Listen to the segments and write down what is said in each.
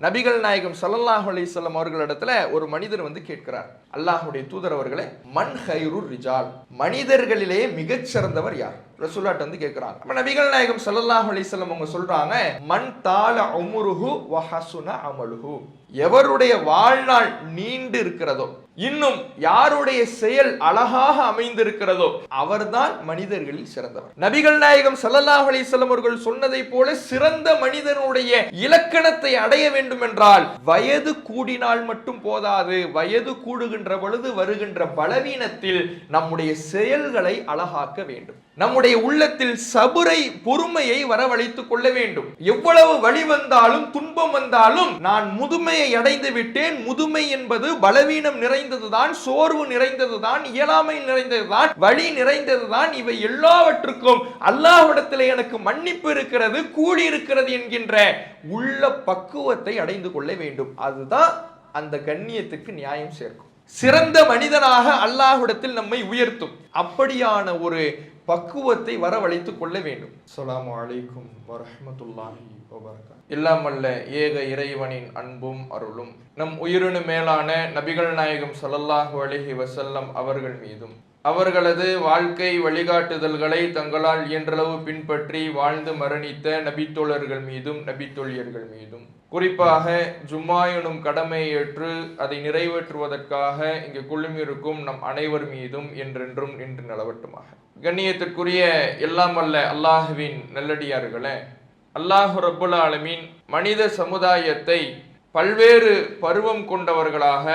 நபிகள் நாயகம் ஸல்லல்லாஹு அலைஹி வஸல்லம் அவர்களிடத்துல ஒரு மனிதர் வந்து கேட்கிறார். அல்லாஹுடைய தூதர் அவர்களே மன் ஹைரு ரிஜால். மனிதர்களிலேயே மிகச்சிறந்தவர் யார்? ரசூலாட்ட வந்து கேட்கிறாங்க நம்ம நபிகள் நாயகம் ஸல்லல்லாஹு அலிசல்லம் அவங்க சொல்றாங்க மண் தாள உம்ருஹு வஹசுன அமலுகு எவருடைய வாழ்நாள் நீண்டு இருக்கிறதோ இன்னும் யாருடைய செயல் அழகாக அமைந்திருக்கிறதோ அவர்தான் மனிதர்களில் சிறந்தவர். நபிகள் நாயகம் ஸல்லல்லாஹு அலிசல்லம் அவர்கள் சொன்னதை போல சிறந்த மனிதனுடைய இலக்கணத்தை அடைய வேண்டும் என்றால் வயது கூடினால் மட்டும் போதாது வயது கூடுகின்ற பொழுது வருகின்ற பலவீனத்தில் நம்முடைய செயல்களை அழகாக்க வேண்டும். நம்முடைய உள்ளத்தில் சபுரை பொறுமையை வரவழைத்துக் கொள்ள வேண்டும். எவ்வளவு வழி வந்தாலும் துன்பம் வந்தாலும் நான் முதுமையை அடைந்து விட்டேன். முதுமை என்பது பலவீனம் நிறைந்ததுதான் சோர்வு நிறைந்ததுதான் இயலாமை நிறைந்ததுதான் வழி நிறைந்ததுதான். இவை எல்லாவற்றுக்கும் அல்லாஹ்விடத்தில் எனக்கு மன்னிப்பு இருக்கிறது கூடி இருக்கிறது என்கின்ற உள்ள பக்குவத்தை அடைந்து கொள்ள வேண்டும். அதுதான் அந்த கண்ணியத்துக்கு நியாயம் சேர்க்கும். சிறந்த மனிதனாக அல்லாஹ்விடத்தில் நம்மை உயர்த்தும். அப்படியான ஒரு பக்குவத்தை வரவழைத்துக் கொள்ள வேண்டும். அஸ்ஸலாமு அலைக்கும் வரஹ்மத்துல்லாஹி எல்லாம் ஏக இறைவனின் அன்பும் அருளும் நம் உயிரினு மேலான நபிகள் நாயகம் ஸல்லல்லாஹு அலைஹி வஸல்லம் அவர்கள் மீதும். அவர்களது வாழ்க்கை வழிகாட்டுதல்களை தங்களால் இயன்றளவு பின்பற்றி வாழ்ந்து மரணித்த நபித்தோழர்கள் மீதும் நபித்தோழியர்கள் மீதும். குறிப்பாக ஜும்மா எனும் கடமையை ஏற்று அதை நிறைவேற்றுவதற்காக இங்கு குழுமியிருக்கும் நம் அனைவர் மீதும் என்றென்றும் நின்று நிலவட்டுமாக. கண்ணியத்திற்குரிய எல்லாம் அல்ல அல்லாஹுவின் நல்லடியார்களே அல்லாஹு ரபுல் ஆலமின் மனித சமுதாயத்தை பல்வேறு பருவம் கொண்டவர்களாக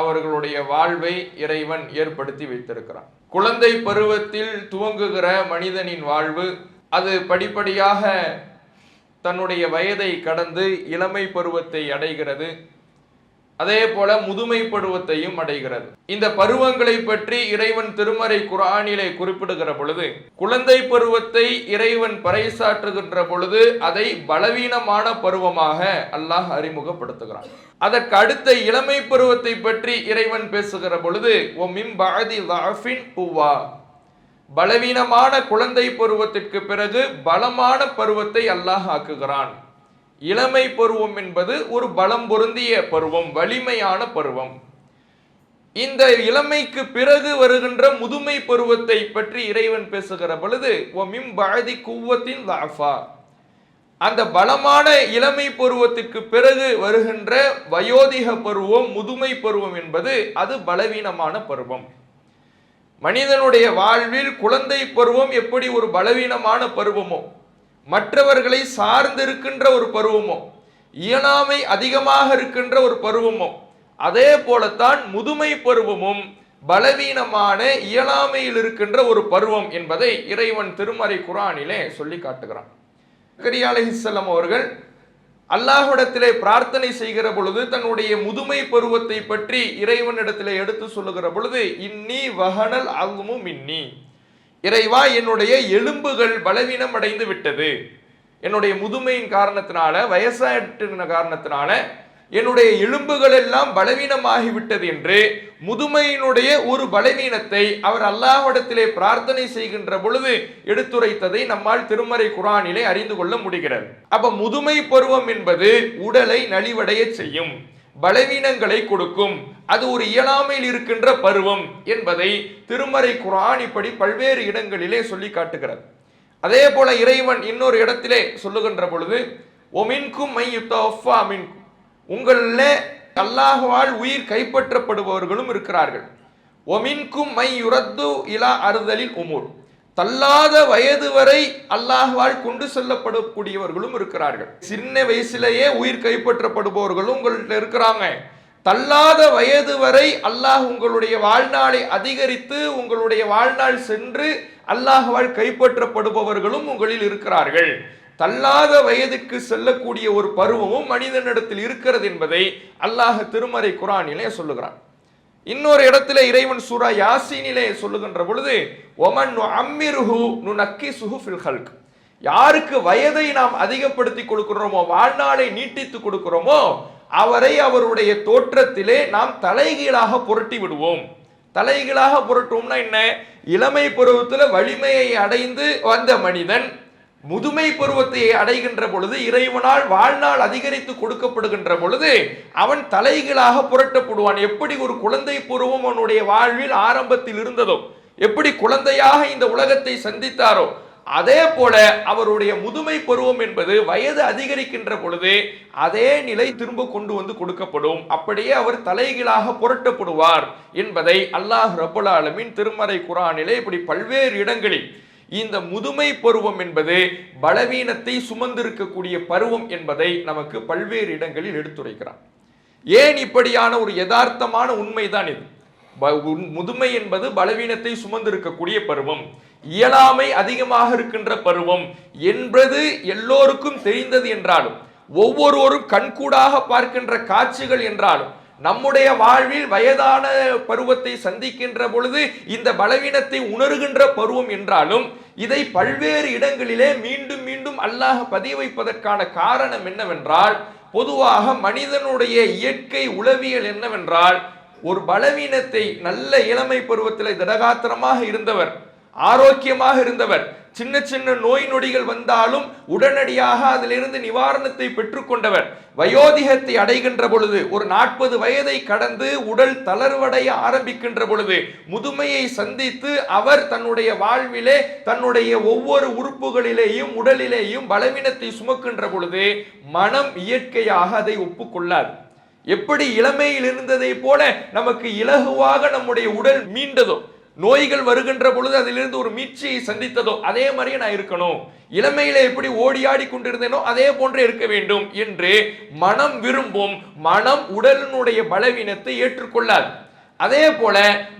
அவர்களுடைய வாழ்வை இறைவன் ஏற்படுத்தி வைத்திருக்கிறான். குழந்தை பருவத்தில் துவங்குகிற மனிதனின் வாழ்வு அது படிப்படியாக தன்னுடைய வயதை கடந்து இளமை பருவத்தை அடைகிறது. அதே போல முதுமை பருவத்தையும் அடைகிறது. இந்த பருவங்களை பற்றி இறைவன் திருமறை குரானிலே குறிப்பிடுகிற பொழுது குழந்தை பருவத்தை இறைவன் பறைசாற்றுகின்ற பொழுது அதை பலவீனமான பருவமாக அல்லாஹ் அறிமுகப்படுத்துகிறான். அதற்கு அடுத்த இளமை பருவத்தை பற்றி இறைவன் பேசுகிற பொழுது ஒமிம் பாதி லாஃபின் பலவீனமான குழந்தை பருவத்திற்கு பிறகு பலமான பருவத்தை அல்லாஹ் ஆக்குகிறான். இளமை பருவம் என்பது ஒரு பலம் பொருந்திய பருவம் வலிமையான பருவம். இந்த இளமைக்கு பிறகு வருகின்ற முதுமை பருவத்தை பற்றி இறைவன் பேசுகிற பொழுது ஒமிம் பழதி குவத்தின் லாஃபா அந்த பலமான இளமை பருவத்துக்கு பிறகு வருகின்ற வயோதிக பருவம் முதுமை பருவம் என்பது அது பலவீனமான பருவம். மனிதனுடைய வாழ்வில் குழந்தை பருவம் எப்படி ஒரு பலவீனமான பருவமோ மற்றவர்களை சார்ந்திருக்கின்ற ஒரு பருவமோ இயலாமை அதிகமாக இருக்கின்ற ஒரு பருவமோ அதே போலத்தான் முதுமை பருவமும் பலவீனமான இயலாமையில் இருக்கின்ற ஒரு பருவம் என்பதை இறைவன் திருமறை குரானிலே சொல்லி காட்டுகிறான். கரியாலஹிசல்லம் அவர்கள் அல்லாஹ்விடத்திலே பிரார்த்தனை செய்கிற பொழுது தன்னுடைய முதுமை பருவத்தை பற்றி இறைவனிடத்திலே எடுத்து சொல்லுகிற பொழுது இன்னி வகனல் அல்மும் இன்னி இறைவா என்னுடைய எலும்புகள் பலவீனம் அடைந்து விட்டது. என்னுடைய முதுமையின் காரணத்தினால வயசாயிட்டு காரணத்தினால என்னுடைய எலும்புகள் எல்லாம் பலவீனமாகிவிட்டது என்று முதுமையினுடைய ஒரு பலவீனத்தை அவர் அல்லாஹ்விடத்திலே பிரார்த்தனை செய்கின்ற பொழுது எடுத்துரைத்ததை நம்மால் திருமறை குரானிலே அறிந்து கொள்ள முடிகிறது. அப்ப முதுமை பருவம் என்பது உடலை நலிவடைய செய்யும் பலவீனங்களை கொடுக்கும் அது ஒரு இயலாமையில் இருக்கின்ற பருவம் என்பதை திருமறை குரான் இப்படி பல்வேறு இடங்களிலே சொல்லி காட்டுகிறது. அதே போல இறைவன் இன்னொரு இடத்திலே சொல்லுகின்ற பொழுது ஒமின்கும் மை மையுத்தோஃபா மின்கும். உங்களில் அல்லாஹுவால் உயிர் கைப்பற்றப்படுபவர்களும் இருக்கிறார்கள். ஒமின்கும் மை யுரத்து இலா அறுதலில் உமூர். தள்ளாத வயது வரை அல்லாஹுவால் கொண்டு செல்லப்படக்கூடியவர்களும் இருக்கிறார்கள். சின்ன வயசிலேயே உயிர் கைப்பற்றப்படுபவர்களும் உங்கள்கிட்ட இருக்கிறாங்க. தள்ளாத வயது வரை அல்லாஹ் உங்களுடைய வாழ்நாளை அதிகரித்து உங்களுடைய வாழ்நாள் சென்று அல்லாஹுவால் கைப்பற்றப்படுபவர்களும் உங்களில் இருக்கிறார்கள். தள்ளாத வயதுக்கு செல்லக்கூடிய ஒரு பருவமும் மனிதனிடத்தில் இருக்கிறது என்பதை அல்லாஹ் திருமறை குரானிலே சொல்லுகிறான். இன்னொரு இடத்துல இறைவன் சூரா யாசீனிலே சொல்லுகின்ற பொழுது ஒமன் அம்மிருஹு நு நக்கி சுஹுஃபில் ஹல்க். யாருக்கு வயதை நாம் அதிகப்படுத்தி கொடுக்கிறோமோ வாழ்நாளை நீட்டித்து கொடுக்கிறோமோ அவரை அவருடைய தோற்றத்திலே நாம் தலைகீழாக புரட்டி விடுவோம். தலைகீழாக புரட்டுவோம்னா என்ன? இளமை பருவத்தில் வலிமையை அடைந்து வந்த மனிதன் முதுமை பருவத்தை அடைகின்ற பொழுது இறைவனால் வாழ்நாள் அதிகரித்து கொடுக்கப்படுகின்ற பொழுது அவன் தலைகளாக புரட்டப்படுவான். எப்படி ஒரு குழந்தை பருவம் அவனுடைய வாழ்வில் ஆரம்பத்தில் இருந்ததோ எப்படி குழந்தையாக இந்த உலகத்தை சந்தித்தாரோ அதே போல அவருடைய முதுமை பருவம் என்பது வயது அதிகரிக்கின்ற பொழுது அதே நிலை திரும்ப கொண்டு வந்து கொடுக்கப்படும். அப்படியே அவர் தலைகீழாக புரட்டப்படுவார் என்பதை அல்லாஹ் ரபுல் ஆலமின் திருமறை குரானிலே இப்படி பல்வேறு இடங்களில் இந்த முதுமை பருவம் என்பது பலவீனத்தை சுமந்திருக்கக்கூடிய பருவம் என்பதை நமக்கு பல்வேறு இடங்களில் எடுத்துரைக்கிறார் ஏன் இப்படியான ஒரு யதார்த்தமான உண்மைதான் இது? முதுமை என்பது பலவீனத்தை சுமந்திருக்கக்கூடிய பருவம். இயலாமை அதிகமாக இருக்கின்ற பருவம் என்பது எல்லோருக்கும் தெரிந்தது என்றாலும் ஒவ்வொருவரும் கண்கூடாக பார்க்கின்ற காட்சிகள் என்றாலும் நம்முடைய வாழ்வில் வயதான பருவத்தை சந்திக்கின்ற பொழுது இந்த பலவீனத்தை உணர்கின்ற பருவம் என்றாலும் இதை பல்வேறு இடங்களிலே மீண்டும் மீண்டும் அல்லாஹ் பதிய வைப்பதற்கான காரணம் என்னவென்றால் பொதுவாக மனிதனுடைய இயற்கை உளவியல் என்னவென்றால் ஒரு பலவீனத்தை நல்ல இளமை பருவத்தில் திடகாத்திரமாக இருந்தவர் ஆரோக்கியமாக இருந்தவர் சின்ன சின்ன நோய் நொடிகள் வந்தாலும் உடனடியாக அதிலிருந்து நிவாரணத்தை பெற்றுக்கொண்டவர். வயோதிகத்தை அடைகின்ற பொழுது ஒரு நாற்பது வயதை கடந்து உடல் தளர்வடைய ஆரம்பிக்கின்ற பொழுது முதுமையை சந்தித்து அவர் தன்னுடைய வாழ்விலே தன்னுடைய ஒவ்வொரு உறுப்புகளிலேயும் உடலிலேயும் பலவீனத்தை சுமக்கின்ற பொழுது மனம் இயற்கையாக அதை ஒப்புக்கொள்ளாது. எப்படி இளமையில் இருந்ததை போல நமக்கு இலகுவாக நம்முடைய உடல் மீண்டதோ நோய்கள் வருகின்ற பொழுது அதிலிருந்து ஒரு மீட்சியை சந்தித்ததோ அதே மாதிரியே நான் இருக்கணும். இளமையில எப்படி ஓடி ஆடி கொண்டிருந்தேனோ அதே போன்றே இருக்க வேண்டும் என்று மனம் விரும்பும் மனம் உடலினுடைய பலவீனத்தை ஏற்றுக்கொள்ளாது. அதே போல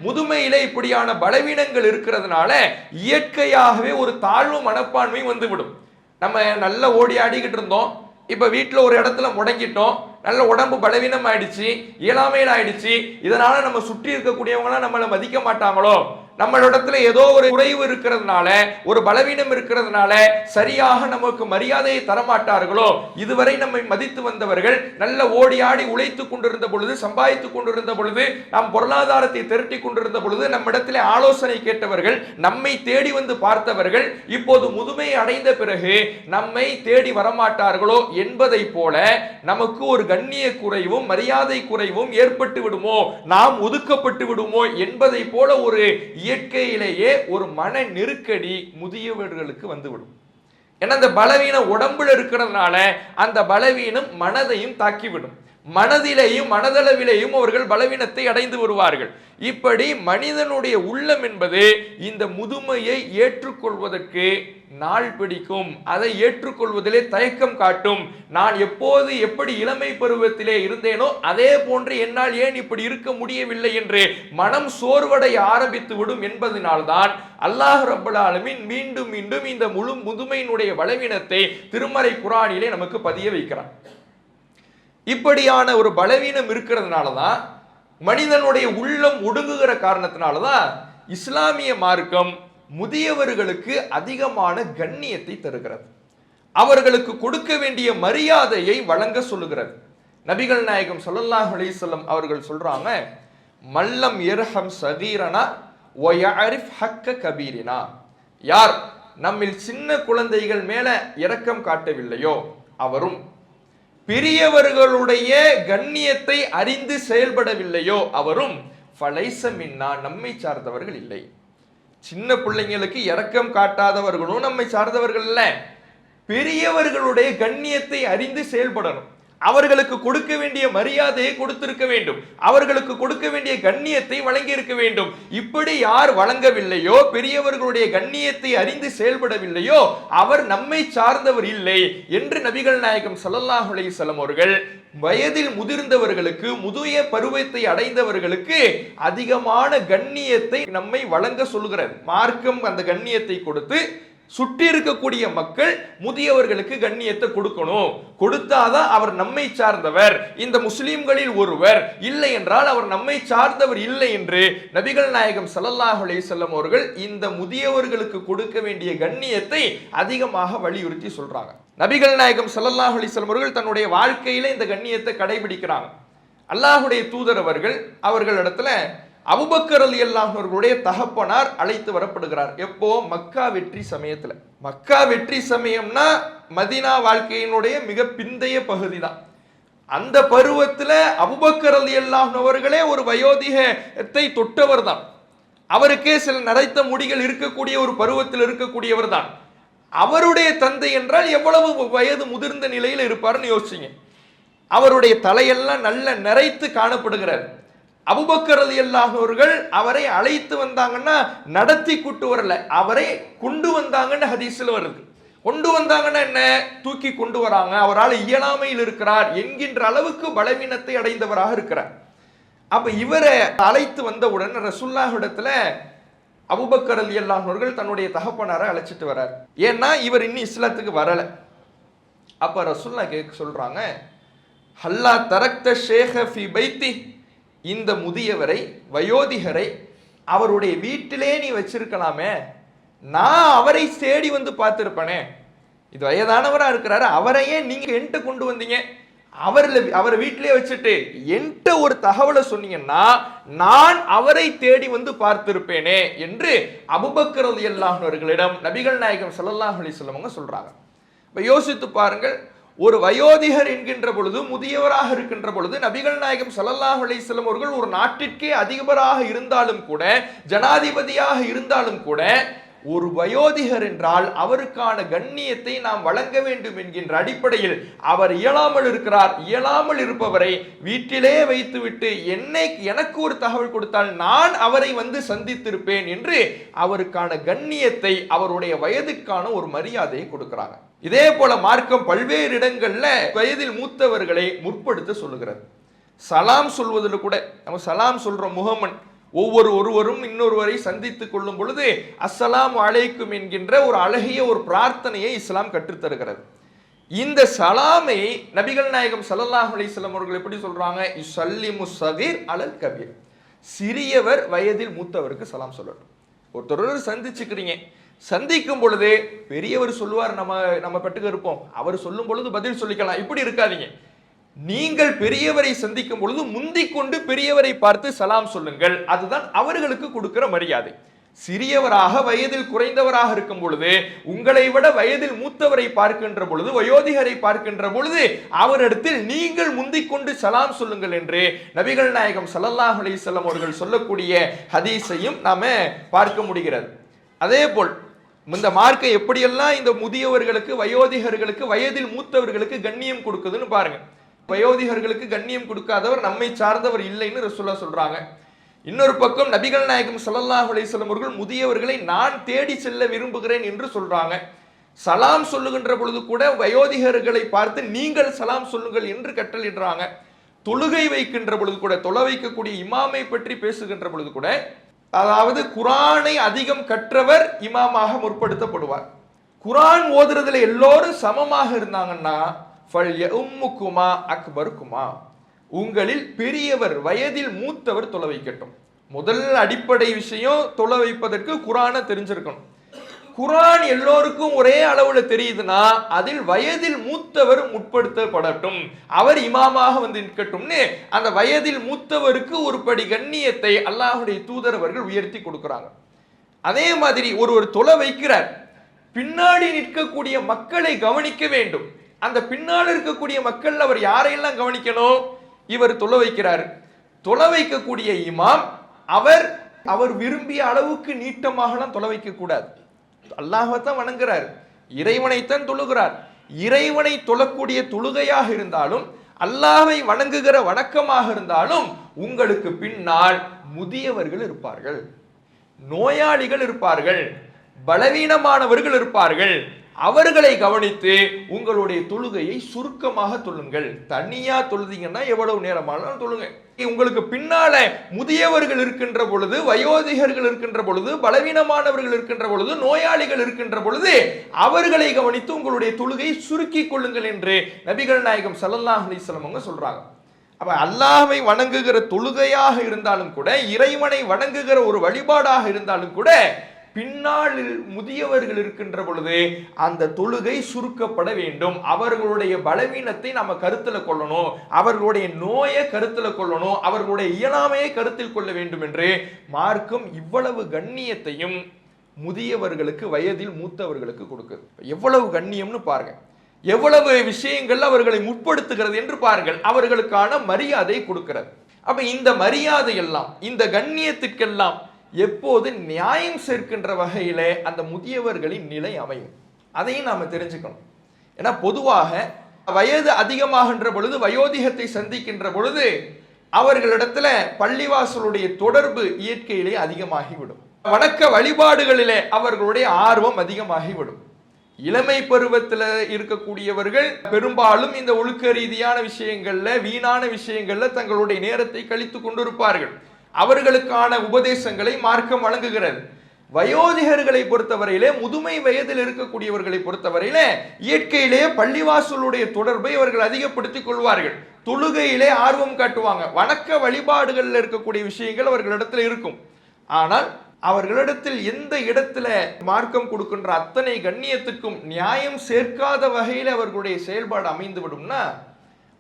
முதுமையில இப்படியான பலவீனங்கள் இருக்கிறதுனால இயற்கையாகவே ஒரு தாழ்வு மனப்பான்மை வந்துவிடும். நம்ம நல்லா ஓடி ஆடிக்கிட்டு இருந்தோம். இப்ப வீட்டில் ஒரு இடத்துல முடங்கிட்டோம். நல்ல உடம்பு பலவீனம் ஆயிடுச்சு இயலாமையில் ஆயிடுச்சு. இதனால நம்ம சுற்றி இருக்கக்கூடியவங்களாம் நம்மளை மதிக்க மாட்டாங்களோ? நம்மளிடத்துல ஏதோ ஒரு குறைவு இருக்கிறதுனால ஒரு பலவீனம் இருக்கிறதுனால சரியாக நமக்கு மரியாதையை தரமாட்டார்களோ இதுவரை நம்மை மதித்து வந்தவர்கள் நல்ல ஓடி ஆடி உழைத்து கொண்டிருந்த பொழுது சம்பாதித்து கொண்டிருந்த பொழுது நாம் பொருளாதாரத்தை திரட்டி கொண்டிருந்த பொழுது நம்மிடத்திலே ஆலோசனை கேட்டவர்கள் நம்மை தேடி வந்து பார்த்தவர்கள் இப்போது முதுமை அடைந்த பிறகு நம்மை தேடி வரமாட்டார்களோ என்பதை போல நமக்கு ஒரு கண்ணிய குறைவும் மரியாதை குறைவும் ஏற்பட்டு விடுமோ நாம் ஒதுக்கப்பட்டு விடுமோ என்பதை போல ஒரு இயற்கையிலேயே ஒரு மன நெருக்கடி முதியவர்களுக்கு வந்துவிடும். ஏன்னா அந்த பலவீனம் உடம்புல இருக்கிறதுனால அந்த பலவீனம் மனதையும் தாக்கிவிடும். மனதிலேயும் மனதளவிலேயும் அவர்கள் பலவீனத்தை அடைந்து வருவார்கள். இப்படி மனிதனுடைய உள்ளம் என்பது இந்த முதுமையை ஏற்றுக்கொள்வதற்கு நாள் பிடிக்கும். அதை ஏற்றுக்கொள்வதிலே தயக்கம் காட்டும். நான் எப்போது எப்படி இளமை பருவத்திலே இருந்தேனோ அதே போன்று என்னால் ஏன் இப்படி இருக்க முடியவில்லை என்று மனம் சோர்வடைய ஆரம்பித்து விடும் என்பதனால்தான் அல்லாஹ் ரப்பல் மீண்டும் மீண்டும் இந்த முழு முதுமையினுடைய பலவீனத்தை திருமறை குரானிலே நமக்கு பதிய வைக்கிறான். இப்படியான ஒரு பலவீனம் இருக்கிறதுனால தான் மனிதனுடைய உள்ளம் ஒடுங்குகிற காரணத்தினால தான் இஸ்லாமிய மார்க்கம் முதியவர்களுக்கு அதிகமான கண்ணியத்தை தருகிறது. அவர்களுக்கு கொடுக்க வேண்டிய மரியாதையை வழங்க சொல்லுகிறது. நபிகள் நாயகம் சொல்லல்லாஹ் அலிசல்லம் அவர்கள் சொல்றாங்க மல்லம் எர்ஹம் சகீரனா ஒயரிஃப் ஹக்க கபீரினா. யார் நம்மில் சின்ன குழந்தைகள் மேல இரக்கம் காட்டவில்லையோ அவரும் பெரியவர்களுடைய கண்ணியத்தை அறிந்து செயல்படவில்லையோ அவரும் ஃபலைச மின்னா நம்மை சார்ந்தவர்கள் இல்லை. சின்ன பிள்ளைங்களுக்கு இரக்கம் காட்டாதவர்களும் நம்மை சார்ந்தவர்கள் இல்லை பெரியவர்களுடைய கண்ணியத்தை அறிந்து செயல்படணும். அவர்களுக்கு கொடுக்க வேண்டிய மரியாதையை கொடுத்திருக்க வேண்டும். அவர்களுக்கு கொடுக்க வேண்டிய கண்ணியத்தை வழங்கி இருக்க வேண்டும். இப்படி யார் வழங்கவில்லையோ பெரியவர்களுடைய கண்ணியத்தை அறிந்து செயல்படவில்லையோ அவர் நம்மை சார்ந்தவர் இல்லை என்று நபிகள் நாயகம் ஸல்லல்லாஹு அலைஹி அவர்கள் வயதில் முதிர்ந்தவர்களுக்கு முதிய பருவத்தை அடைந்தவர்களுக்கு அதிகமான கண்ணியத்தை நம்மை வழங்க சொல்கிறார் மார்க்கம் அந்த கண்ணியத்தை கொடுத்து சுற்றி இருக்கக்கூடிய மக்கள் முதியவர்களுக்கு கண்ணியத்தை கொடுக்கணும். கொடுத்தாதான் அவர் நம்மை சார்ந்தவர். இந்த முஸ்லீம்களில் ஒருவர் இல்லை என்றால் அவர் நம்மை சார்ந்தவர் இல்லை என்று நபிகள் நாயகம் சல்லல்லாஹ் அலைஹி அவர்கள் இந்த முதியவர்களுக்கு கொடுக்க வேண்டிய கண்ணியத்தை அதிகமாக வலியுறுத்தி சொல்றாங்க. நபிகள் நாயகம் சல்லல்லாஹ் அலைஹி அவர்கள் தன்னுடைய வாழ்க்கையில இந்த கண்ணியத்தை கடைபிடிக்கிறாங்க. அல்லாஹுடைய தூதர் அவர்கள் அவர்களிடத்துல அபுபக்கர் அலி அல்லாஹர்களுடைய தகப்பனார் அழைத்து வரப்படுகிறார். எப்போ? மக்கா வெற்றி சமயத்தில். மக்கா வெற்றி சமயம்னா மதீனா வாழ்க்கையினுடைய மிக பிந்தைய பகுதி தான் அந்த பருவத்தில் அபுபக்கர் அலி அவர்களே ஒரு வயோதிகத்தை தொட்டவர் தான். அவருக்கே சில நரைத்த முடிகள் இருக்கக்கூடிய ஒரு பருவத்தில் இருக்கக்கூடியவர் தான். அவருடைய தந்தை என்றால் எவ்வளவு வயது முதிர்ந்த நிலையில் இருப்பார்னு யோசிச்சிங்க அவருடைய தலையெல்லாம் நல்ல நிறைத்து காணப்படுகிறார். அபுபக்கர் அலி அவரை அழைத்து வந்தாங்கன்னா நடத்தி கூட்டு வரல. அவரை கொண்டு வந்தாங்கன்னு ஹதீஸில் வருது. கொண்டு வந்தாங்கன்னா என்ன? தூக்கி கொண்டு வராங்க. அவரால் இயலாமையில் இருக்கிறார் என்கின்ற அளவுக்கு பலவீனத்தை அடைந்தவராக இருக்கிறார். அப்ப இவரை அழைத்து வந்தவுடன் ரசுல்லாஹிடத்துல அபுபக்கர் அலி அவர்கள் தன்னுடைய தகப்பனாரை அழைச்சிட்டு வரார். ஏன்னா இவர் இன்னும் இஸ்லாத்துக்கு வரலை. அப்போ ரசுல்லா கேட்க சொல்கிறாங்க ஹல்லா தரக்த ஷேக ஃபி பைத்தி இந்த முதியவரை வயோதிகரை அவருடைய வீட்டிலே நீ வச்சிருக்கலாமே. நான் அவரை தேடி வந்து பார்த்துருப்பனே. இது வயதானவராக இருக்கிறாரு அவரையே நீங்கள் என்கிட்ட கொண்டு வந்தீங்க. அவரில் அவரை வீட்டிலே வச்சுட்டு என்கிட்ட ஒரு தகவலை சொன்னீங்கன்னா நான் அவரை தேடி வந்து பார்த்திருப்பேனே என்று அபுபக்கர் அல்லாஹர்களிடம் நபிகள் நாயகம் ஸல்லல்லாஹு அலி வஸல்லம் சொல்கிறாங்க இப்போ யோசித்து பாருங்கள் ஒரு வயோதிகர் என்கின்ற பொழுது முதியவராக இருக்கின்ற பொழுது நபிகள் நாயகம் சல்லல்லாஹ் அலிஸ்லம் அவர்கள் ஒரு நாட்டிற்கே அதிபராக இருந்தாலும் கூட ஜனாதிபதியாக இருந்தாலும் கூட ஒரு வயோதிகர் என்றால் அவருக்கான கண்ணியத்தை நாம் வழங்க வேண்டும் என்கின்ற அடிப்படையில் அவர் இயலாமல் இருக்கிறார். இயலாமல் இருப்பவரை வீட்டிலே வைத்துவிட்டு என்னை எனக்கு ஒரு தகவல் கொடுத்தால் நான் அவரை வந்து சந்தித்திருப்பேன் என்று அவருக்கான கண்ணியத்தை அவருடைய வயதுக்கான ஒரு மரியாதையை கொடுக்கிறாங்க இதே போல மார்க்கம் பல்வேறு இடங்கள்ல வயதில் மூத்தவர்களை முற்படுத்த சொல்லுகிறது. சலாம் சொல்வதில் கூட நம்ம சலாம் சொல்ற முகமன் ஒவ்வொரு ஒருவரும் இன்னொருவரை சந்தித்துக் கொள்ளும் பொழுது அஸ்ஸலாம் அலைக்கும் என்கின்ற ஒரு அழகிய ஒரு பிரார்த்தனையை இஸ்லாம் கற்றுத்தருகிறது. இந்த சலாமை நபிகள் நாயகம் சல்லாஹ் அலிஸ்லாம் அவர்கள் எப்படி சொல்றாங்க? இசல்லிமு சகீர் அலல் கபீர். சிறியவர் வயதில் மூத்தவருக்கு சலாம் சொல்லணும் ஒருத்தர் சந்திச்சுக்கிறீங்க. சந்திக்கும் பொழுது பெரியவர் சொல்லுவார் நம்ம நம்ம பெட்டுக்கு இருப்போம். அவர் சொல்லும் பொழுது பதில் சொல்லிக்கலாம். இப்படி இருக்காதீங்க. நீங்கள் பெரியவரை சந்திக்கும் பொழுது முந்திக் கொண்டு பெரியவரை பார்த்து சலாம் சொல்லுங்கள். அதுதான் அவர்களுக்கு கொடுக்கிற மரியாதை. சிறியவராக வயதில் குறைந்தவராக இருக்கும் பொழுது உங்களை விட வயதில் மூத்தவரை பார்க்கின்ற பொழுது வயோதிகரை பார்க்கின்ற பொழுது அவரிடத்தில் நீங்கள் முந்திக் கொண்டு சலாம் சொல்லுங்கள் என்று நபிகள் நாயகம் சல்லல்லாஹ் அலிசல்லம் அவர்கள் சொல்லக்கூடிய ஹதீஸையும் நாம பார்க்க முடிகிறது. அதே போல் இந்த மார்க்கை எப்படியெல்லாம் இந்த முதியவர்களுக்கு வயோதிகர்களுக்கு வயதில் மூத்தவர்களுக்கு கண்ணியம் கொடுக்குதுன்னு பாருங்க. வயோதிகர்களுக்கு கண்ணியம் கொடுக்காதவர் நம்மை சார்ந்தவர் இல்லைன்னு ரசூல்லா சொல்றாங்க. இன்னொரு பக்கம் நபிகள் நாயகம் சல்லாஹ் அலிஸ்லம் அவர்கள் முதியவர்களை நான் தேடி செல்ல விரும்புகிறேன் என்று சொல்றாங்க. சலாம் சொல்லுகின்ற பொழுது கூட வயோதிகர்களை பார்த்து நீங்கள் சலாம் சொல்லுங்கள் என்று கட்டளிடுறாங்க தொழுகை வைக்கின்ற பொழுது கூட தொலை வைக்கக்கூடிய இமாமை பற்றி பேசுகின்ற பொழுது கூட அதாவது குரானை அதிகம் கற்றவர் இமாமாக முற்படுத்தப்படுவார். குரான் ஓதுறதுல எல்லோரும் சமமாக இருந்தாங்கன்னா உம்முக்குமா அக்பருக்குமா? உங்களில் பெரியவர் வயதில் மூத்தவர் தொலை வைக்கட்டும். முதல் அடிப்படை விஷயம் தொலை வைப்பதற்கு குரானை தெரிஞ்சிருக்கணும். குரான் எல்லோருக்கும் ஒரே அளவுல தெரியுதுன்னா அதில் வயதில் மூத்தவர் முற்படுத்தப்படட்டும். அவர் இமாமாக வந்து நிற்கட்டும்னு அந்த வயதில் மூத்தவருக்கு ஒரு படி கண்ணியத்தை அல்லாஹுடைய தூதரவர்கள் உயர்த்தி கொடுக்குறாங்க. அதே மாதிரி ஒருவர் தொலை வைக்கிறார். பின்னாடி நிற்கக்கூடிய மக்களை கவனிக்க வேண்டும். அந்த பின்னால் இருக்கக்கூடிய மக்கள் அவர் யாரையெல்லாம் கவனிக்கணும்? இவர் தொலை வைக்கிறார். தொலை வைக்கக்கூடிய இமாம் அவர் அவர் விரும்பிய அளவுக்கு நீட்டமாகலாம் தொலை வைக்க கூடாது. அல்லாஹத்தான் வணங்குறார். இறைவனைத்தான் தொழுகிறார். இறைவனை தொழக்கூடிய தொழுகையாக இருந்தாலும் அல்லாஹை வணங்குகிற வணக்கமாக இருந்தாலும் உங்களுக்கு பின்னால் முதியவர்கள் இருப்பார்கள். நோயாளிகள் இருப்பார்கள். பலவீனமானவர்கள் இருப்பார்கள். அவர்களை கவனித்து உங்களுடைய தொழுகையை சுருக்கமாக தொழுங்கள். தனியா தொழுதீங்கன்னா எவ்வளவு நேரமானாலும் தொழுங்க. உங்களுக்கு பின்னால முதியவர்கள் இருக்கின்ற பொழுது வயோதிகர்கள் இருக்கின்ற பொழுது பலவீனமானவர்கள் இருக்கின்ற பொழுது நோயாளிகள் இருக்கின்ற பொழுது அவர்களை கவனித்து உங்களுடைய தொழுகையை சுருக்கி கொள்ளுங்கள் என்று நபிகள் நாயகம் சல்லல்லாஹ் அலைஹி அவங்க சொல்றாங்க. அப்ப அல்லாஹை வணங்குகிற தொழுகையாக இருந்தாலும் கூட இறைவனை வணங்குகிற ஒரு வழிபாடாக இருந்தாலும் கூட பின்னாளில் முதியவர்கள் இருக்கின்ற பொழுது அந்த தொழுகை சுருக்கப்பட வேண்டும். அவர்களுடைய பலவீனத்தை நம்ம கருத்தில் கொள்ளணும். அவர்களுடைய நோயை கருத்தில் கொள்ளணும். அவர்களுடைய இயலாமையை கருத்தில் கொள்ள வேண்டும் என்று மார்க்கம் இவ்வளவு கண்ணியத்தையும் முதியவர்களுக்கு வயதில் மூத்தவர்களுக்கு கொடுக்குது. எவ்வளவு கண்ணியம்னு பாருங்க. எவ்வளவு விஷயங்கள் அவர்களை முற்படுத்துகிறது என்று பாருங்கள். அவர்களுக்கான மரியாதை கொடுக்கிறது. அப்ப இந்த மரியாதை எல்லாம் இந்த கண்ணியத்திற்கெல்லாம் எப்போது நியாயம் சேர்க்கின்ற வகையிலே அந்த முதியவர்களின் நிலை அமையும். அதையும் நாம தெரிஞ்சுக்கணும். ஏன்னா பொதுவாக வயது அதிகமாகின்ற பொழுது வயோதிகத்தை சந்திக்கின்ற பொழுது அவர்களிடத்துல பள்ளிவாசலுடைய தொடர்பு இயற்கையிலே அதிகமாகிவிடும். வணக்க வழிபாடுகளிலே அவர்களுடைய ஆர்வம் அதிகமாகிவிடும். இளமை பருவத்தில் இருக்கக்கூடியவர்கள் பெரும்பாலும் இந்த ஒழுக்க ரீதியான விஷயங்கள்ல வீணான விஷயங்கள்ல தங்களுடைய நேரத்தை கழித்து கொண்டிருப்பார்கள். அவர்களுக்கான உபதேசங்களை மார்க்கம் வழங்குகிறது. வயோதிகர்களை பொறுத்தவரையிலே முதுமை வயதில் இருக்கக்கூடியவர்களை பொறுத்தவரையிலே இயற்கையிலே பள்ளிவாசலுடைய தொடர்பை அவர்கள் அதிகப்படுத்திக் கொள்வார்கள். தொழுகையிலே ஆர்வம் காட்டுவாங்க. வணக்க வழிபாடுகளில் இருக்கக்கூடிய விஷயங்கள் அவர்களிடத்தில் இருக்கும். ஆனால் அவர்களிடத்தில் எந்த இடத்துல மார்க்கம் கொடுக்கின்ற அத்தனை கண்ணியத்துக்கும் நியாயம் சேர்க்காத வகையில் அவர்களுடைய செயல்பாடு அமைந்து விடும்னா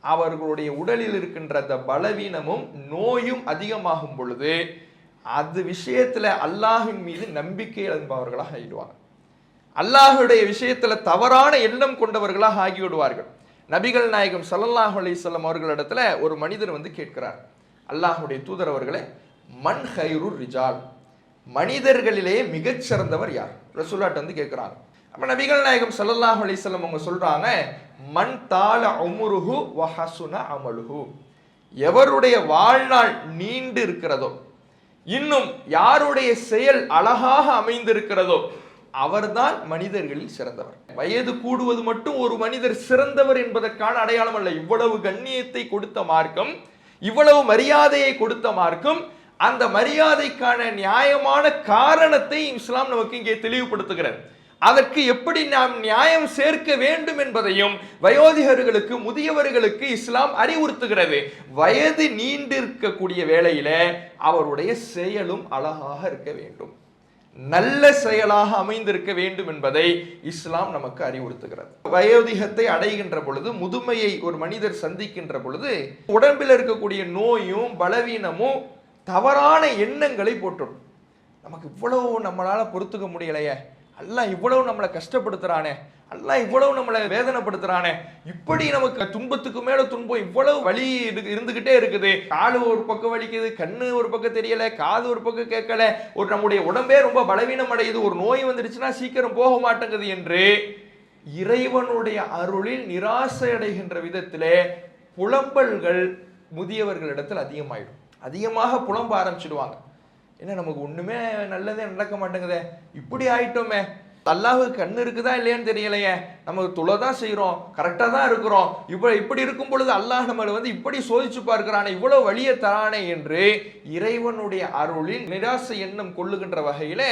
அவர்களுடைய உடலில் இருக்கின்ற அந்த பலவீனமும் நோயும் அதிகமாகும் பொழுது அது விஷயத்துல அல்லாஹின் மீது நம்பிக்கை இழந்தவர்களாக ஆகிடுவாங்க. அல்லாஹுடைய விஷயத்துல தவறான எண்ணம் கொண்டவர்களாக ஆகிவிடுவார்கள். நபிகள் நாயகம் சல்லாஹ் அலிசல்லம் அவர்களிடத்துல ஒரு மனிதர் வந்து கேட்கிறார். அல்லாஹுடைய தூதர் அவர்களே மன் ஹைரு ரிஜால்? மனிதர்களிலே மிகச்சிறந்தவர் யார்? ரசூலாட் வந்து கேட்குறாங்க. அப்ப நபிகள் நாயகம் சல்லாஹ் அலிசல்லம் அவங்க சொல்றாங்க மண் தாள உமுருகு வஹசுன அமலுகு. எவருடைய வாழ்நாள் நீண்டு இருக்கிறதோ இன்னும் யாருடைய செயல் அழகாக அமைந்திருக்கிறதோ அவர்தான் மனிதர்களில் சிறந்தவர். வயது கூடுவது மட்டும் ஒரு மனிதர் சிறந்தவர் என்பதற்கான அடையாளம் அல்ல. இவ்வளவு கண்ணியத்தை கொடுத்த மார்க்கம் இவ்வளவு மரியாதையை கொடுத்த மார்க்கம் அந்த மரியாதைக்கான நியாயமான காரணத்தை இஸ்லாம் நமக்கு இங்கே தெளிவுபடுத்துகிறது அதற்கு எப்படி நாம் நியாயம் சேர்க்க வேண்டும் என்பதையும் வயோதிகர்களுக்கு முதியவர்களுக்கு இஸ்லாம் அறிவுறுத்துகிறது. வயது நீண்டிருக்கக்கூடிய வேளையில அவருடைய செயலும் அழகாக இருக்க வேண்டும். நல்ல செயலாக அமைந்திருக்க வேண்டும் என்பதை இஸ்லாம் நமக்கு அறிவுறுத்துகிறது. வயோதிகத்தை அடைகின்ற பொழுது முதுமையை ஒரு மனிதர் சந்திக்கின்ற பொழுது உடம்பில் இருக்கக்கூடிய நோயும் பலவீனமும் தவறான எண்ணங்களை போட்டுடும் நமக்கு இவ்வளவு நம்மளால பொறுத்துக்க முடியலையே. எல்லாம் இவ்வளவு நம்மளை கஷ்டப்படுத்துறானே எல்லாம் இவ்வளவு நம்மளை வேதனைப்படுத்துறானே. இப்படி நமக்கு துன்பத்துக்கு மேல துன்பம் இவ்வளவு வலி இருந்துகிட்டே இருக்குது. காலு ஒரு பக்கம் வலிக்குது கண்ணு ஒரு பக்கம் தெரியல காது ஒரு பக்கம் கேட்கல. ஒரு நம்முடைய உடம்பே ரொம்ப பலவீனம் அடையுது ஒரு நோய் வந்துடுச்சுன்னா சீக்கிரம் போக மாட்டேங்குது என்று இறைவனுடைய அருளில் நிராசை அடைகின்ற விதத்திலே புலம்பல்கள் முதியவர்களிடத்தில் அதிகமாயிடும். அதிகமாக புலம்ப ஆரம்பிச்சிடுவாங்க. என்ன நமக்கு ஒண்ணுமே நல்லதே நடக்க மாட்டேங்குதே. இப்படி ஆயிட்டோமே. தல்லாவு கண்ணு இருக்குதா இல்லையான்னு தெரியலையே. நம்ம துளை தான் செய்கிறோம் கரெக்டாக தான் இருக்கிறோம். இப்போ இப்படி இருக்கும் பொழுது அல்லாஹ் நம்மளை வந்து இப்படி சோதிச்சு பார்க்கிறானே இவ்வளவு வழியை தரானே என்று இறைவனுடைய அருளில் நிராசை எண்ணம் கொள்ளுகின்ற வகையில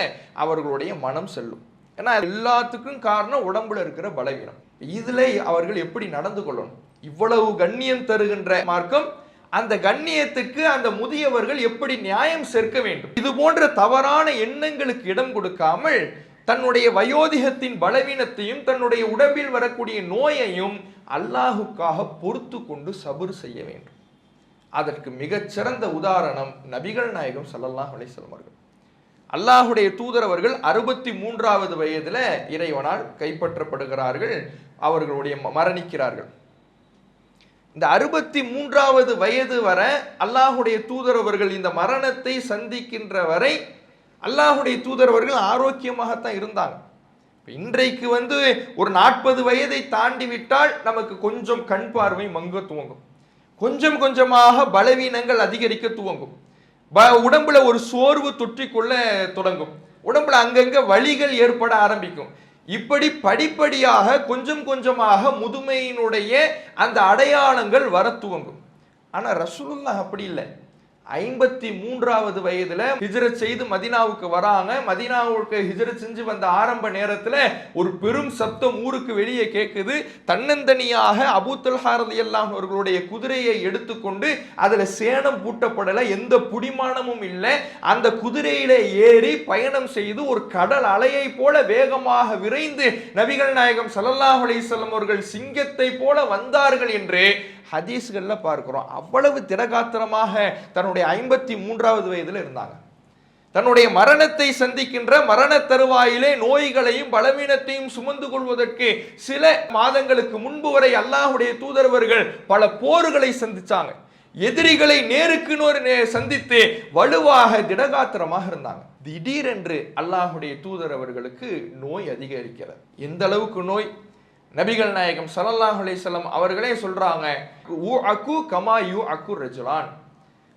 அவர்களுடைய மனம் செல்லும். ஏன்னா எல்லாத்துக்கும் காரணம் உடம்புல இருக்கிற பலவீனம். இதுல அவர்கள் எப்படி நடந்து கொள்ளணும்? இவ்வளவு கண்ணியம் தருகின்ற மார்க்கம் அந்த கண்ணியத்துக்கு அந்த முதியவர்கள் எப்படி நியாயம் சேர்க்க வேண்டும்? இது போன்ற தவறான எண்ணங்களுக்கு இடம் கொடுக்காமல் தன்னுடைய வயோதிகத்தின் பலவீனத்தையும் தன்னுடைய உடம்பில் வரக்கூடிய நோயையும் அல்லாஹுக்காக பொறுத்து கொண்டு சபுர் செய்ய வேண்டும். அதற்கு மிகச்சிறந்த உதாரணம் நபிகள் நாயகம் சல்லல்லாஹ் அலைஹி அவர்கள். அல்லாஹுடைய தூதரவர்கள் அறுபத்தி மூன்றாவது வயதில் இறைவனால் கைப்பற்றப்படுகிறார்கள் அவர்களுடைய ம- மரணிக்கிறார்கள். இந்த அறுபத்தி மூன்றாவது வயது வர அல்லாஹுடைய தூதரவர்கள் இந்த மரணத்தை சந்திக்கின்ற வரை அல்லாஹுடைய தூதரவர்கள் ஆரோக்கியமாகத்தான் இருந்தாங்க. இன்றைக்கு வந்து ஒரு நாற்பது வயதை தாண்டி விட்டால் நமக்கு கொஞ்சம் கண் பார்வை மங்க துவங்கும். கொஞ்சம் கொஞ்சமாக பலவீனங்கள் அதிகரிக்க துவங்கும். ப- உடம்புல ஒரு சோர்வு தொற்றிக்கொள்ள தொடங்கும். உடம்புல அங்கங்க வலிகள் ஏற்பட ஆரம்பிக்கும். இப்படி படிப்படியாக கொஞ்சம் கொஞ்சமாக முதுமையினுடைய அந்த அடையாளங்கள் வர துவங்கும். ஆனால் ரசூலுல்லாஹ் அப்படி இல்லை. ஐம்பத்தி மூன்றாவது வயதுல ஹிஜரத் செய்து மதினாவுக்கு வராங்க. மதினாவுக்கு ஹிஜரத் செஞ்சு வந்த ஆரம்ப நேரத்துல ஒரு பெரும் சப்தம் ஊருக்கு வெளியே கேட்குது தன்னந்தனியாக அபூத்தல்ஹாரதி எல்லாம் அவர்களுடைய குதிரையை எடுத்துக்கொண்டு அதுல சேனம் பூட்டப்படல. எந்த புடிமானமும் இல்லை. அந்த குதிரையில ஏறி பயணம் செய்து ஒரு கடல் அலையை போல வேகமாக விரைந்து நபிகள் நாயகம் ஸல்லல்லாஹு அலிசல்லம் அவர்கள் சிங்கத்தை போல வந்தார்கள் என்று ஹதீஸ்களில் பார்க்குறோம். அவ்வளவு திடகாத்திரமாக தன்னுடைய ஐம்பத்தி மூன்றாவது வயதில் இருந்தாங்க. தன்னுடைய மரணத்தை சந்திக்கின்ற மரண தருவாயிலே நோய்களையும் பலவீனத்தையும் சுமந்து கொள்வதற்கு சில மாதங்களுக்கு முன்பு வரை அல்லாஹுடைய தூதரவர்கள் பல போர்களை சந்திச்சாங்க. எதிரிகளை நேருக்கு நேர் நே- சந்தித்து வலுவாக திடகாத்திரமாக இருந்தாங்க. திடீரென்று அல்லாஹுடைய தூதரவர்களுக்கு நோய் அதிகரிக்கிறது எந்த அளவுக்கு நோய்? நபிகள் நாயகம் சலல்லாஹ் அலிசல்லம் அவர்களே சொல்றாங்க "உ அக்கு கமா யூ அக்கு ரஜுலான்.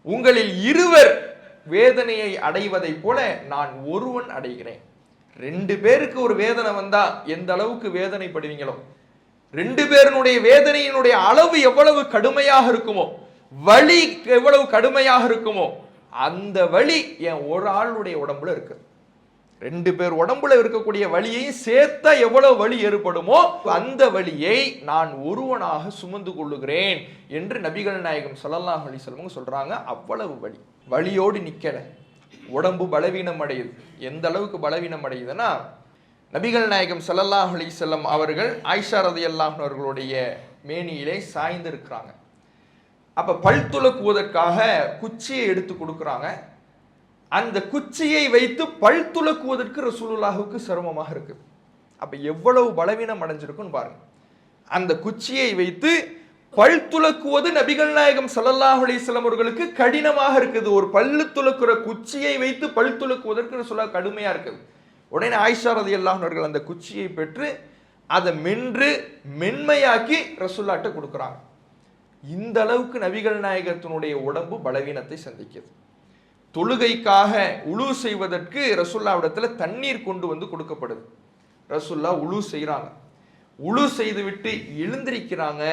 உங்களில் இருவர் வேதனையை அடைவதைப் போல நான் ஒருவன் அடைகிறேன். ரெண்டு பேருக்கு ஒரு வேதனை வந்தா எந்த அளவுக்கு வேதனைப்படுவீங்களோ? ரெண்டு பேருனுடைய வேதனையினுடைய அளவு எவ்வளவு கடுமையாக இருக்குமோ? வலி எவ்வளவு கடுமையாக இருக்குமோ? அந்த வலி என் ஒரு ஆளுடைய உடம்புல இருக்குது ரெண்டு பேர் உடம்புல இருக்கக்கூடிய வழியை சேர்த்தா எவ்வளவு வலி ஏற்படுமோ அந்த வழியை நான் ஒருவனாக சுமந்து கொள்ளுகிறேன் என்று நபிகள் நாயகம் சொல்லலாம் அலைஹி சொல்லுவாங்க சொல்றாங்க. அவ்வளவு வலி. வலியோடு நிக்கல. உடம்பு பலவீனம் அடையுது. எந்த அளவுக்கு பலவீனம் அடையுதுன்னா நபிகள் நாயகம் சல்லல்லாஹ் அலி செல்லம் அவர்கள் ஆயிஷா ரதி அல்லாஹர்களுடைய மேனியிலே சாய்ந்து இருக்கிறாங்க பல் துலக்குவதற்காக குச்சியை எடுத்து கொடுக்குறாங்க. அந்த குச்சியை வைத்து பல் துலக்குவதற்கு ரசூலுல்லாஹுக்கு சிரமமாக இருக்கு. அப்போ எவ்வளவு பலவீனம் அடைஞ்சிருக்குன்னு பாருங்க. அந்த குச்சியை வைத்து பல் துலக்குவது நபிகள் நாயகம் சல்லல்லாஹ் அலைஹி அவர்களுக்கு கடினமாக இருக்குது. ஒரு பல்லு துளக்குற குச்சியை வைத்து பல் துலக்குவதற்கு ரசூலா கடுமையாக இருக்குது உடனே ஆயிஷா ரதியல்லாஹு அவர்கள் அந்த குச்சியை பெற்று அதை மென்று மென்மையாக்கி ரசூல்லாட்ட கொடுக்குறாங்க. இந்த அளவுக்கு நபிகள் நாயகத்தினுடைய உடம்பு பலவீனத்தை சந்திக்குது. தொழுகைக்காக உழு செய்வதற்கு ரசுல்லாவிடத்தில் தண்ணீர் கொண்டு வந்து கொடுக்கப்படுது. ரசுல்லா உழு செய்கிறாங்க உழு செய்துவிட்டு எழுந்திருக்கிறாங்க.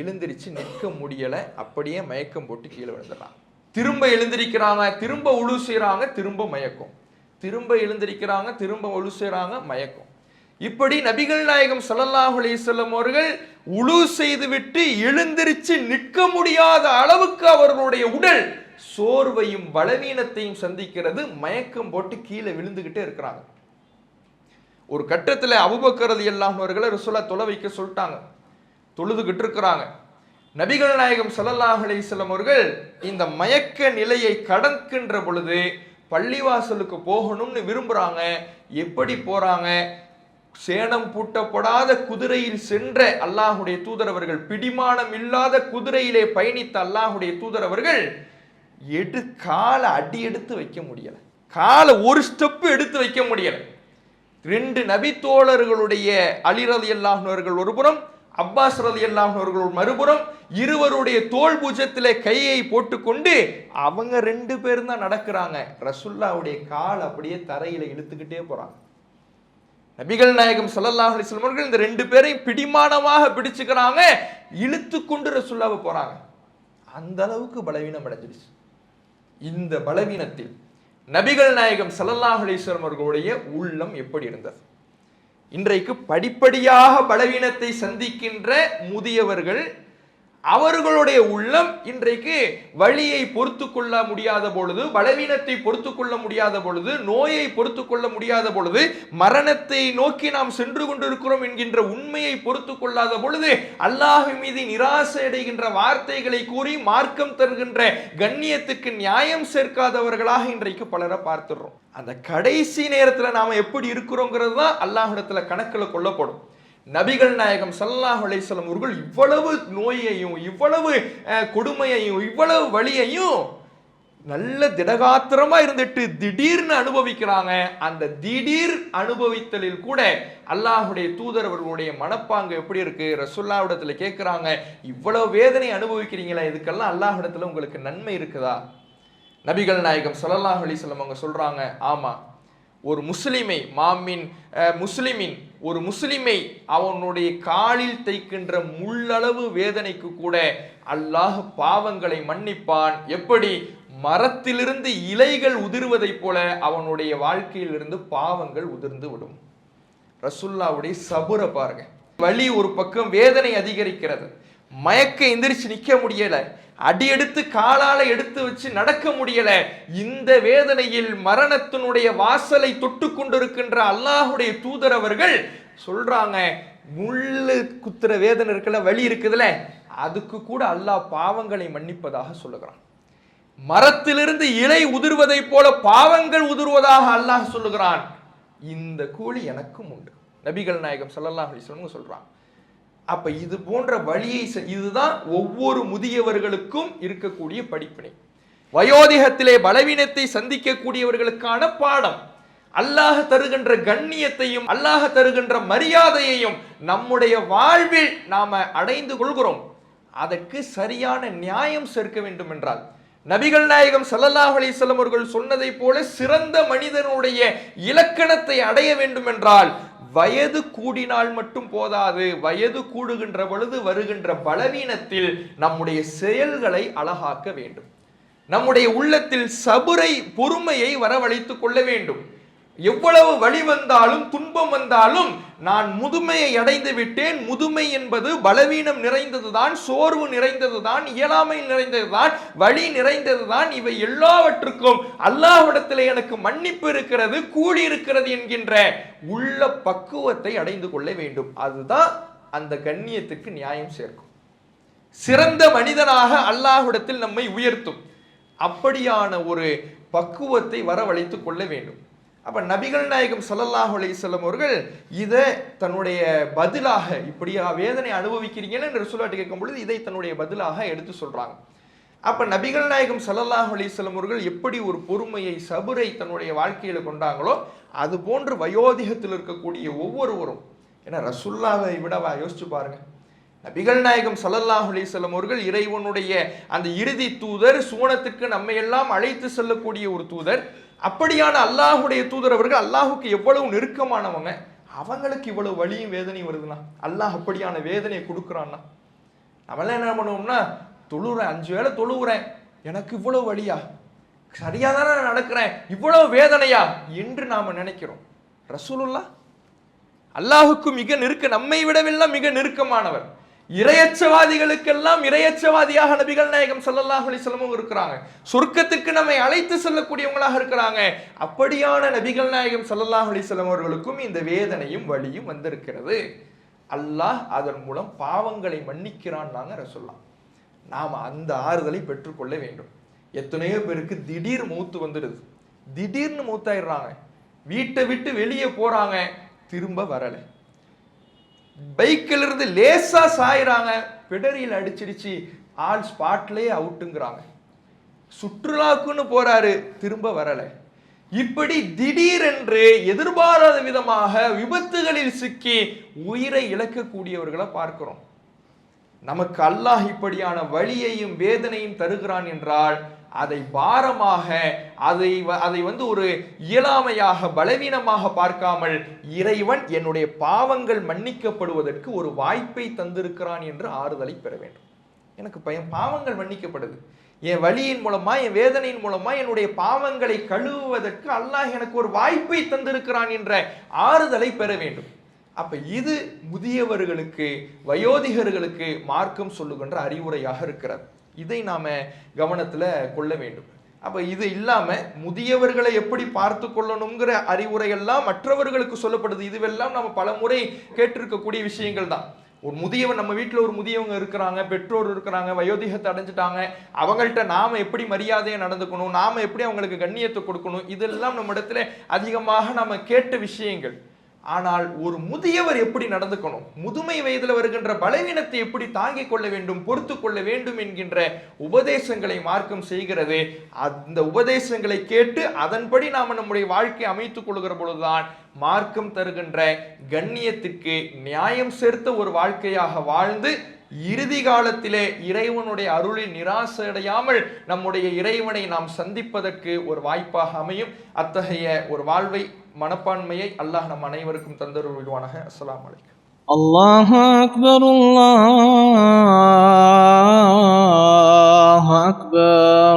எழுந்திரிச்சு நிற்க முடியலை. அப்படியே மயக்கம் போட்டு கீழே விழுந்துடுறாங்க. திரும்ப எழுந்திருக்கிறாங்க. திரும்ப உழு செய்கிறாங்க திரும்ப மயக்கம். திரும்ப எழுந்திருக்கிறாங்க. திரும்ப உழு செய்கிறாங்க மயக்கம். இப்படி நபிகள் நாயகம் ஸல்லல்லாஹு அலிசல்லம் அவர்கள் உழு செய்துவிட்டு எழுந்திருச்சு நிற்க முடியாத அளவுக்கு அவர்களுடைய உடல் சோர்வையும் பலவீனத்தையும் சந்திக்கிறது மயக்கம் போட்டு கீழே விழுந்துகிட்டே இருக்கிறாங்க. ஒரு கட்டத்தில் அபுபக்கரது எல்லாம் அவர்களை தொலை வைக்க சொல்லிட்டாங்க. தொழுதுகிட்டு இருக்கிறாங்க. நபிகள் நாயகம் ஸல்லல்லாஹு அலைஹி அவர்கள் இந்த மயக்க நிலையை கடக்கின்ற பொழுது பள்ளிவாசலுக்கு போகணும்னு விரும்புகிறாங்க எப்படி போகிறாங்க சேணம் பூட்டப்படாத குதிரையில் சென்ற அல்லாஹுடைய தூதரவர்கள் பிடிமானம் இல்லாத குதிரையிலே பயணித்த அல்லாஹுடைய தூதரவர்கள் எடு காலை அடி எடுத்து வைக்க முடியலை. காலை ஒரு ஸ்டெப்பு எடுத்து வைக்க முடியலை. ரெண்டு நபி தோழர்களுடைய அல்லாஹர்கள் ஒருபுறம் அப்பாஸ் ரதி அல்லாஹர்கள் மறுபுறம் இருவருடைய தோல் பூஜத்தில் கையை போட்டுக்கொண்டு அவங்க ரெண்டு பேரும் தான் நடக்கிறாங்க. ரசுல்லாவுடைய கால் அப்படியே தரையில் இழுத்துக்கிட்டே போகிறாங்க நபிகள் நாயகம் ஸல்லல்லாஹு அலைஹி அவர்கள் இந்த ரெண்டு பேரையும் பிடிமானமாக பிடிச்சுக்கிறாங்க. இழுத்து கொண்டு ரசுல்லாவை போகிறாங்க அந்த அளவுக்கு பலவீனம் அடைஞ்சிடுச்சு. இந்த பலவீனத்தில் நபிகள் நாயகம் ஸல்லல்லாஹு அலிஸ்வரம் அவர்களுடைய உள்ளம் எப்படி இருந்தது? இன்றைக்கு படிப்படியாக பலவீனத்தை சந்திக்கின்ற முதியவர்கள் அவர்களுடைய உள்ளம் இன்றைக்கு வழியை பொறுத்து கொள்ள முடியாத பொழுது பலவீனத்தை பொறுத்து கொள்ள முடியாத பொழுது நோயை பொறுத்து கொள்ள முடியாத பொழுது மரணத்தை நோக்கி நாம் சென்று கொண்டிருக்கிறோம் என்கின்ற உண்மையை பொறுத்து கொள்ளாத பொழுது அல்லாஹ் மீது நிராசை அடைகின்ற வார்த்தைகளை கூறி மார்க்கம் தருகின்ற கண்ணியத்துக்கு நியாயம் சேர்க்காதவர்களாக இன்றைக்கு பலரை பார்த்துடுறோம். அந்த கடைசி நேரத்தில் நாம் எப்படி இருக்கிறோங்கிறது தான் அல்லாஹிடத்தில் கணக்கில் கொள்ளப்படும். நபிகள் நாயகம் சல்லாஹ் அலைஹி அவர்கள் இவ்வளவு நோயையும் இவ்வளவு கொடுமையையும் இவ்வளவு வழியையும் நல்ல திடகாத்திரமா இருந்துட்டு திடீர்னு அனுபவிக்கிறாங்க. அந்த திடீர் அனுபவித்தலில் கூட அல்லாஹுடைய தூதர் அவர்களுடைய மனப்பாங்கு எப்படி இருக்கு? ரசுல்லாவிடத்துல கேட்கிறாங்க இவ்வளவு வேதனை அனுபவிக்கிறீங்களா இதுக்கெல்லாம் அல்லாஹ்விடத்துல உங்களுக்கு நன்மை இருக்குதா? நபிகள் நாயகம் ஸல்லல்லாஹு அலைஹி அவங்க சொல்றாங்க ஆமா ஒரு முஸ்லிமை மாமின் முஸ்லிமின் ஒரு முஸ்லிமை அவனுடைய காலில் தைக்கின்ற முள்ளளவு வேதனைக்கு கூட அல்லாஹ் பாவங்களை மன்னிப்பான். எப்படி? மரத்திலிருந்து இலைகள் உதிர்வதைப் போல அவனுடைய வாழ்க்கையிலிருந்து பாவங்கள் உதிர்ந்து விடும். ரசுல்லாவுடைய சபுரை பாருங்க. வலி ஒரு பக்கம் வேதனை அதிகரிக்கிறது. மயக்க எந்திரிச்சு நிற்க முடியலை. அடி எடுத்து காலால எடுத்து வச்சு நடக்க முடியல. இந்த வேதனையில் மரணத்தினுடைய வாசலை தொட்டு கொண்டிருக்கின்ற அல்லாஹுடைய தூதர் அவர்கள் சொல்றாங்க முள்ளு குத்துற வேதனை இருக்குல்ல வழி இருக்குதுல அதுக்கு கூட அல்லாஹ் பாவங்களை மன்னிப்பதாக சொல்லுகிறான். மரத்திலிருந்து இலை உதிர்வதை போல பாவங்கள் உதிர்வதாக அல்லாஹ் சொல்லுகிறான். இந்த கூலி எனக்கும் உண்டு. நபிகள் நாயகம் சல்லல்லாஹ் அலைஹி சொல்றான் அப்ப இது போன்ற வழியை இதுதான் ஒவ்வொரு முதியவர்களுக்கும் இருக்கக்கூடிய படிப்பினை. வயோதிகத்திலே பலவீனத்தை சந்திக்கக்கூடியவர்களுக்கான பாடம். அல்லாஹ் தருகின்ற கண்ணியத்தையும் அல்லாஹ் தருகின்ற மரியாதையையும் நம்முடைய வாழ்வில் நாம அடைந்து கொள்கிறோம். அதற்கு சரியான நியாயம் சேர்க்க வேண்டும் என்றால் நபிகள் நாயகம் சல்லல்லாஹ் அலிசல்லம் அவர்கள் சொன்னதைப் போல சிறந்த மனிதனுடைய இலக்கணத்தை அடைய வேண்டும் என்றால் வயது கூடினால் மட்டும் போதாது வயது கூடுகின்ற பொழுது வருகின்ற பலவீனத்தில் நம்முடைய செயல்களை அழகாக்க வேண்டும். நம்முடைய உள்ளத்தில் சபுரை பொறுமையை வரவழைத்துக் கொள்ள வேண்டும். எவ்வளவு வழி வந்தாலும் துன்பம் வந்தாலும் நான் முதுமையை அடைந்து விட்டேன். முதுமை என்பது பலவீனம் நிறைந்ததுதான் சோர்வு நிறைந்ததுதான் இயலாமை நிறைந்ததுதான் வழி நிறைந்ததுதான். இவை எல்லாவற்றுக்கும் அல்லாஹ்விடத்தில் எனக்கு மன்னிப்பு இருக்கிறது கூலி இருக்கிறது என்கின்ற உள்ள பக்குவத்தை அடைந்து கொள்ள வேண்டும். அதுதான் அந்த கண்ணியத்துக்கு நியாயம் சேர்க்கும். சிறந்த மனிதனாக அல்லாஹ்விடத்தில் நம்மை உயர்த்தும். அப்படியான ஒரு பக்குவத்தை வரவழைத்துக் கொள்ள வேண்டும். அப்ப நபிகள் நாயகம் சல்லல்லாஹு அலிசல்லம் அவர்கள் இதை தன்னுடைய பதிலாக இப்படியா வேதனை அனுபவிக்கிறீங்கன்னு என்று ரசூலாட்டு கேட்கும் பொழுது இதை தன்னுடைய பதிலாக எடுத்து சொல்றாங்க. அப்ப நபிகள் நாயகம் சல்லல்லாஹு அலிசல்லம் அவர்கள் எப்படி ஒரு பொறுமையை சபுரை தன்னுடைய வாழ்க்கையில கொண்டாங்களோ அது போன்று வயோதிகத்தில் இருக்கக்கூடிய ஒவ்வொருவரும் ஏன்னா ரசுல்லாவை விடவா யோசிச்சு பாருங்க. நபிகள் நாயகம் சல்லல்லாஹ் அலிசல்லம் அவர்கள் இறைவனுடைய அந்த இறுதி தூதர் சூனத்துக்கு நம்மையெல்லாம் அழைத்து செல்லக்கூடிய ஒரு தூதர் அப்படியான அல்லாஹுடைய தூதர் அவர்கள் அல்லாஹுக்கு எவ்வளவு நெருக்கமானவங்க அவங்களுக்கு இவ்வளவு வழியும் வேதனையும் வருதுண்ணா அல்லாஹ் அப்படியான வேதனையை கொடுக்குறான்னா நம்மளாம் என்ன பண்ணுவோம்னா தொழுறேன் அஞ்சு வேளை தொழுகிறேன் எனக்கு இவ்வளவு வழியா சரியாக தானே நான் நடக்கிறேன் இவ்வளவு வேதனையா? என்று நாம் நினைக்கிறோம். ரசூலுல்லா அல்லாஹுக்கு மிக நெருக்க நம்மை விடவெல்லாம் மிக நெருக்கமானவர். இரையச்சவாதிகளுக்கெல்லாம் இரையச்சவாதியாக நபிகள் நாயகம் சல்லல்லாஹ் அலிசல்லமும் இருக்கிறாங்க. சொர்க்கத்துக்கு நம்மை அழைத்து செல்லக்கூடியவங்களாக இருக்கிறாங்க. அப்படியான நபிகள் நாயகம் சல்லல்லாஹ் அலிசல்லம் அவர்களுக்கும் இந்த வேதனையும் வழியும் வந்திருக்கிறது. அல்லாஹ் அதன் மூலம் பாவங்களை மன்னிக்கிறான்னாங்க நாங்க நாம் அந்த ஆறுதலை பெற்றுக்கொள்ள வேண்டும். எத்தனையோ பேருக்கு திடீர் மூத்து வந்துடுது. திடீர்னு மூத்தாயிடுறாங்க. வீட்டை விட்டு வெளியே போறாங்க. திரும்ப வரலை. பைக்கில் இருந்து லேசா சாயிறாங்க. பிடரியில் அடிச்சிடுச்சு. ஆள் ஸ்பாட்லயே அவுட்டுங்கிறாங்க. சுற்றுலாக்குன்னு போறாரு திரும்ப வரல. இப்படி திடீரென்று எதிர்பாராத விதமாக விபத்துகளில் சிக்கி உயிரை இழக்கக்கூடியவர்களை பார்க்கிறோம். நமக்கு அல்லாஹ் இப்படியான வலியையும் வேதனையும் தருகிறான் என்றால் அதை பாரமாக அதை வ- அதை வந்து ஒரு இயலாமையாக பலவீனமாக பார்க்காமல் இறைவன் என்னுடைய பாவங்கள் மன்னிக்கப்படுவதற்கு ஒரு வாய்ப்பை தந்திருக்கிறான் என்று ஆறுதலை பெற வேண்டும். எனக்கு பயம் பாவங்கள் மன்னிக்கப்படுது. என் வழியின் மூலமா என் வேதனையின் மூலமா என்னுடைய பாவங்களை கழுவுவதற்கு அல்லாஹ் எனக்கு ஒரு வாய்ப்பை தந்திருக்கிறான் என்ற ஆறுதலை பெற வேண்டும். அப்ப இது முதியவர்களுக்கு வயோதிகர்களுக்கு மார்க்கம் சொல்லுகின்ற அறிவுரையாக இருக்கிறது. இதை நாம் கவனத்தில் கொள்ள வேண்டும். அப்போ இது இல்லாமல் முதியவர்களை எப்படி பார்த்து கொள்ளணுங்கிற அறிவுரையெல்லாம் மற்றவர்களுக்கு சொல்லப்படுது. இதுவெல்லாம் நம்ம பல முறை கேட்டிருக்கக்கூடிய விஷயங்கள் தான். ஒரு முதியவன் நம்ம வீட்டில் ஒரு முதியவங்க இருக்கிறாங்க பெற்றோர் இருக்கிறாங்க வயோதிகத்தை அடைஞ்சிட்டாங்க. அவங்கள்ட்ட நாம எப்படி மரியாதையை நடந்துக்கணும்? நாம் எப்படி அவங்களுக்கு கண்ணியத்தை கொடுக்கணும்? இதெல்லாம் நம்ம இடத்துல அதிகமாக நம்ம கேட்ட விஷயங்கள். ஆனால் ஒரு முதியவர் எப்படி நடந்துக்கணும்? முதுமை வயதில் வருகின்ற பலவீனத்தை எப்படி தாங்கிக் கொள்ள வேண்டும் பொறுத்து கொள்ள வேண்டும் என்கின்ற உபதேசங்களை மார்க்கம் செய்கிறது. அந்த உபதேசங்களை கேட்டு அதன்படி நாம் நம்முடைய வாழ்க்கை அமைத்துக் கொள்கிற பொழுதுதான் மார்க்கம் தருகின்ற கண்ணியத்துக்கு நியாயம் சேர்த்த ஒரு வாழ்க்கையாக வாழ்ந்து இறுதி காலத்திலே இறைவனுடைய அருளில் நிராசையடையாமல் நம்முடைய இறைவனை நாம் சந்திப்பதற்கு ஒரு வாய்ப்பாக அமையும். அத்தகைய ஒரு வாழ்வை மனப்பான்மையை அல்லாஹ் நம் அனைவருக்கும் தந்தருள்வானாக. அஸ்லாம் வலைக்கம் الله أكبر الله أكبر